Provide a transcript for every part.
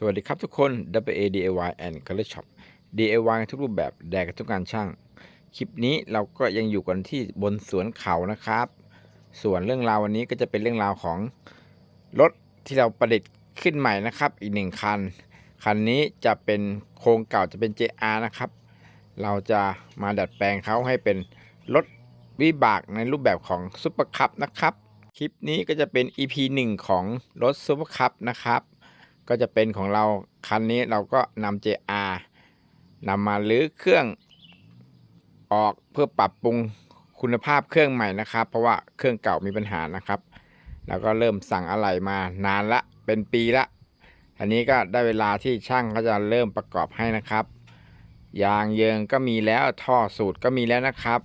สวัสดีครับทุกคน WA DIY and Color Shop DIY ทุกรูปแบบแดกทุกการช่าง คลิปนี้เราก็ยังอยู่กันที่บนสวนเขานะครับ ส่วนเรื่องราววันนี้ก็จะเป็นเรื่องราวของรถที่เราประดิษฐ์ขึ้นใหม่นะครับ อีกหนึ่งคัน คันนี้จะเป็นโครงเก่าจะเป็น JR นะครับ เราจะมาดัดแปลงเขาให้เป็นรถวิบากในรูปแบบของซุปเปอร์คัพนะครับ คลิปนี้ก็จะเป็น EP 1 ของรถซุปเปอร์คัพนะครับ ก็จะเป็นของเราคันนี้เราก็นำ JR นำมาลื้อเครื่องออกเพื่อปรับปรุงคุณภาพเครื่องใหม่นะครับ เพราะว่าเครื่องเก่ามีปัญหานะครับ แล้วก็เริ่มสั่งอะไหล่มานานละเป็นปีละอันนี้ก็ได้เวลาที่ช่างเขาจะเริ่มประกอบให้นะครับ ยางเยิงก็มีแล้วท่อสูตรก็มีแล้วนะครับ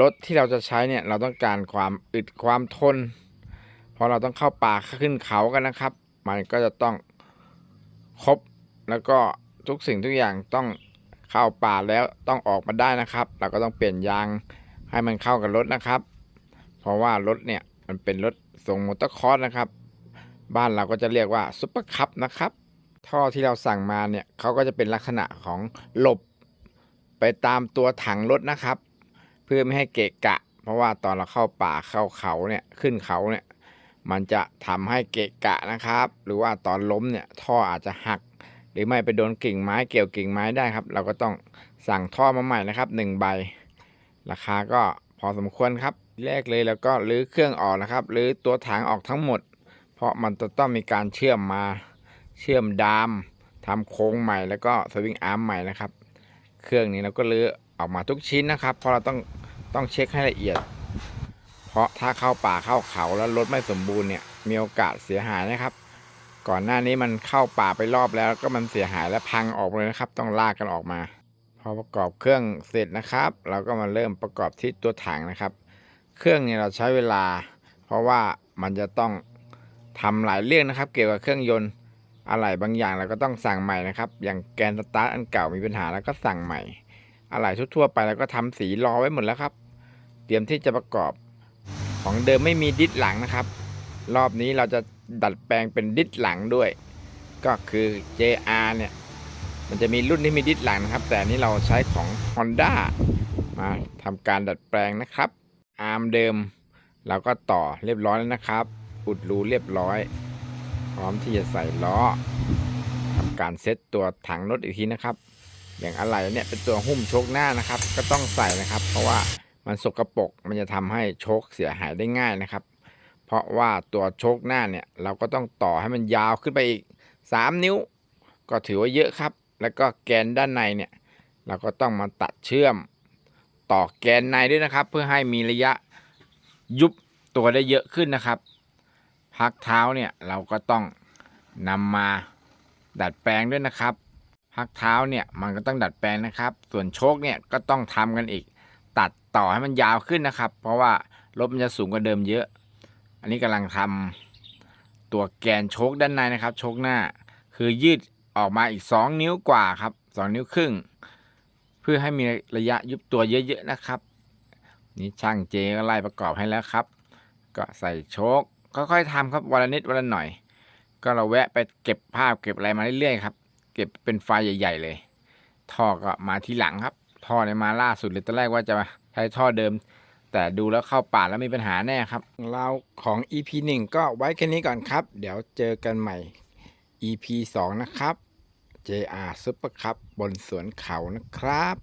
รถที่เราจะใช้เนี่ยเราต้องการความอึดความทน เพราะเราต้องเข้าป่าขึ้นเขากันนะครับ มันก็จะต้องครบแล้วก็ทุกสิ่งทุกอย่างต้องเข้าป่าแล้วต้องออกมาได้นะครับ เราก็ต้องเปลี่ยนยางให้มันเข้ากับรถนะครับ เพราะว่ารถเนี่ยมันเป็นรถทรงมอเตอร์คอร์สนะครับ บ้านเราก็จะเรียกว่าซุปเปอร์คัพนะครับ ท่อที่เราสั่งมาเนี่ยเขาก็จะเป็นลักษณะของหลบไปตามตัวถังรถนะครับ เพื่อไม่ให้เกะกะ เพราะว่าตอนเราเข้าป่าเข้าเขาเนี่ยขึ้นเขาเนี่ย มันจะทำให้เกะกะนะครับ หรือว่าตอนล้มเนี่ยท่ออาจจะหัก หรือไม่ไปโดนกิ่งไม้เกี่ยวกิ่งไม้ได้ครับ เราก็ต้องสั่งท่อมาใหม่นะครับหนึ่งใบ ราคาก็พอสมควรครับ แรกเลยแล้วก็รื้อเครื่องออกนะครับรื้อตัวถังออกทั้งหมด เพราะมันจะต้องมีการเชื่อมมาเชื่อมดามทำโค้งใหม่แล้วก็สวิงอาร์มใหม่นะครับ เครื่องนี้เราก็รื้อออกมาทุกชิ้นนะครับ เพราะเราต้องต้องเช็คให้ละเอียด ราะถ้าเข้าป่าเข้าเขาแล้วรถไม่สมบูรณ์เนี่ยมีโอกาสเสียหายนะครับ ก่อนหน้านี้มันเข้าป่าไปรอบแล้วก็มันเสียหายและพังออกเลยนะครับ ต้องลากกันออกมา พอประกอบเครื่องเสร็จนะครับ เราก็มาเริ่มประกอบที่ตัวถังนะครับ เครื่องเนี่ยเราใช้เวลา เพราะว่ามันจะต้องทำหลายเรื่องนะครับ เกี่ยวกับเครื่องยนต์อะไหล่บางอย่างเราก็ต้องสั่งใหม่นะครับ อย่างแกนสตาร์ทอันเก่ามีปัญหาแล้วก็สั่งใหม่ อะไหล่ทั่วๆไปแล้วก็ทำสีรอไว้หมดแล้วครับ เตรียมที่จะประกอบ ของเดิมไม่มีดิสหลังนะครับ รอบนี้เราจะดัดแปลงเป็นดิสหลังด้วย ก็คือ JR เนี่ย มันจะมีรุ่นที่มีดิสหลังนะครับ แต่นี้เราใช้ของ Honda มาทำการดัดแปลงนะครับ อาร์มเดิม เราก็ต่อเรียบร้อยแล้วนะครับ อุดรูเรียบร้อย พร้อมที่จะใส่ล้อทำการเซตตัวถังรถอีกทีนะครับ อย่างอะไรเนี่ยเป็นตัวหุ้มโชคหน้านะครับ ก็ต้องใส่นะครับ เพราะว่า มันสกรปรกมันจะทำให้โชคเสียหายได้ง่ายนะครับ เพราะว่าตัวโชคหน้าเนี่ยเราก็ต้องต่อให้มันยาวขึ้นไปอีก 3 นิ้ว ก็ถือว่าเยอะครับ แล้วก็แกนด้านในเนี่ยเราก็ต้องมาตัดเชื่อมต่อแกนในด้วยนะครับ เพื่อให้มีระยะยุบตัวได้เยอะขึ้นนะครับ พักเท้าเนี่ยเราก็ต้องนำมาดัดแปลงด้วยนะครับ พักเท้าเนี่ยมันก็ต้องดัดแปลงนะครับ ส่วนโชคเนี่ยก็ต้องทำกันอีก ตัดต่อให้มันยาวขึ้นนะครับ เพราะว่ารถมันจะสูงกว่าเดิมเยอะ อันนี้กำลังทำตัวแกนโชคด้านในนะครับ โชคหน้า คือยืดออกมาอีก 2 นิ้วกว่าครับ 2 นิ้วครึ่ง เพื่อให้มีระยะยุบตัวเยอะๆนะครับ นี่ช่างเจก็ไล่ประกอบให้แล้วครับ ก็ใส่โชคค่อยๆทำครับวันละนิดวันละหน่อย ก็เราแวะไปเก็บภาพเก็บอะไรมาเรื่อยๆครับ เก็บเป็นไฟล์ใหญ่ ๆ เลย ท่อก็มาทีหลังครับ ท่อเนี่ยมาล่าสุดเลยตอนแรกว่าจะใช้ท่อเดิม แต่ดูแล้วเข้าป่าแล้วมีปัญหาแน่ครับ เราของ EP 1 ก็ไว้แค่นี้ก่อนครับ เดี๋ยวเจอกันใหม่ EP 2 นะครับ JR Super Cup บนสวนเขานะครับ